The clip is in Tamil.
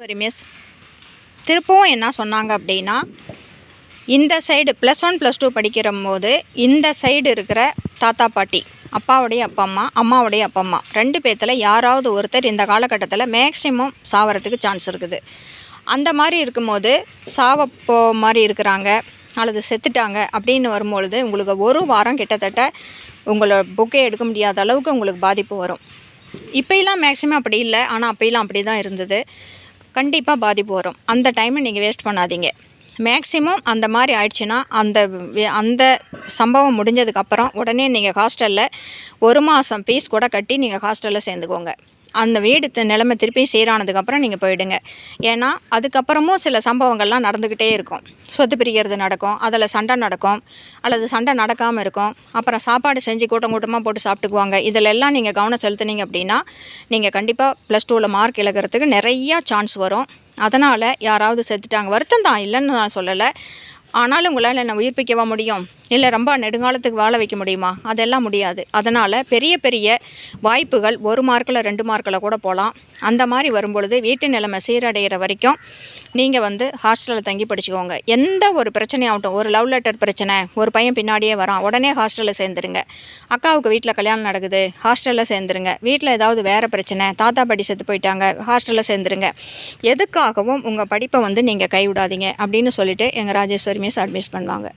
சரி மிஸ் திருப்பவும் என்ன சொன்னாங்க அப்படின்னா இந்த side plus one plus two படிக்கிற போது இந்த சைடு இருக்கிற தாத்தா பாட்டி அப்பாவுடைய அப்பா அம்மா அம்மாவுடைய அப்பா அம்மா ரெண்டு பேர்த்தில் யாராவது ஒருத்தர் இந்த காலகட்டத்தில் மேக்ஸிமம் சாவறதுக்கு சான்ஸ் இருக்குது. அந்த மாதிரி இருக்கும்போது சாவ போ மாதிரி இருக்கிறாங்க அல்லது செத்துட்டாங்க அப்படின்னு வரும்பொழுது உங்களுக்கு ஒரு வாரம் கிட்டத்தட்ட உங்களோட புக்கே எடுக்க முடியாத அளவுக்கு உங்களுக்கு பாதிப்பு வரும். இப்போயெல்லாம் மேக்ஸிமம் அப்படி இல்லை. ஆனால் அப்போயெல்லாம் அப்படி தான் இருந்தது. கண்டிப்பாக பாதிப்பு வரும். அந்த டைமை நீங்கள் வேஸ்ட் பண்ணாதீங்க. மேக்ஸிமம் அந்த மாதிரி ஆயிடுச்சுன்னா அந்த வே- அந்த சம்பவம் முடிஞ்சதுக்கப்புறம் உடனே நீங்கள் ஹாஸ்டலில் ஒரு மாதம் ஃபீஸ் கூட கட்டி நீங்கள் ஹாஸ்டலில் சேர்ந்துக்கோங்க. அந்த வீடு நிலைமை திருப்பி சீரானதுக்கப்புறம் நீங்கள் போயிடுங்க. ஏன்னா அதுக்கப்புறமும் சில சம்பவங்கள்லாம் நடந்துக்கிட்டே இருக்கும். சொத்து பிரிக்கிறது நடக்கும் அதில் சண்டை நடக்கும் அல்லது சண்டை நடக்காமல் இருக்கும். அப்புறம் சாப்பாடு செஞ்சு கூட்டம் கூட்டமாக போட்டு சாப்பிட்டுக்குவாங்க. இதில் எல்லாம் நீங்கள் கவனம் செலுத்துனீங்க அப்படின்னா நீங்கள் கண்டிப்பாக ப்ளஸ் டூவில் மார்க் இழக்கிறதுக்கு நிறையா சான்ஸ் வரும். அதனால் யாராவது செத்துட்டாங்க. வருத்தம் தான். இல்லைன்னு நான் சொல்லலை. ஆனாலும் உங்களால் என்னை உயிர்ப்பிக்கவா முடியும்? இல்லை ரொம்ப நெடுங்காலத்துக்கு வாழ வைக்க முடியுமா? அதெல்லாம் முடியாது. அதனால் பெரிய பெரிய வாய்ப்புகள் ஒரு மார்க்கில் ரெண்டு மார்க்கில் கூட போகலாம் அந்த மாதிரி வரும்பொழுது வீட்டு நிலைமை சீரடைகிற வரைக்கும் நீங்கள் வந்து ஹாஸ்டலில் தங்கி படிச்சுக்கோங்க. எந்த ஒரு பிரச்சனையாகட்டும் ஒரு லவ் லெட்டர் பிரச்சனை ஒரு பையன் பின்னாடியே வரான் உடனே ஹாஸ்டலில் சேர்ந்துருங்க. அக்காவுக்கு வீட்டில் கல்யாணம் நடக்குது ஹாஸ்டலில் சேர்ந்துருங்க. வீட்டில் ஏதாவது வேறு பிரச்சனை தாத்தா பாட்டி செத்து போயிட்டாங்க ஹாஸ்டலில் சேர்ந்துருங்க. எதுக்காகவும் உங்கள் படிப்பை வந்து நீங்கள் கைவிடாதீங்க அப்படின்னு சொல்லிட்டு எங்கள் ராஜேஸ்வரி மிஸ் அட்மிஸ் பண்ணுவாங்க.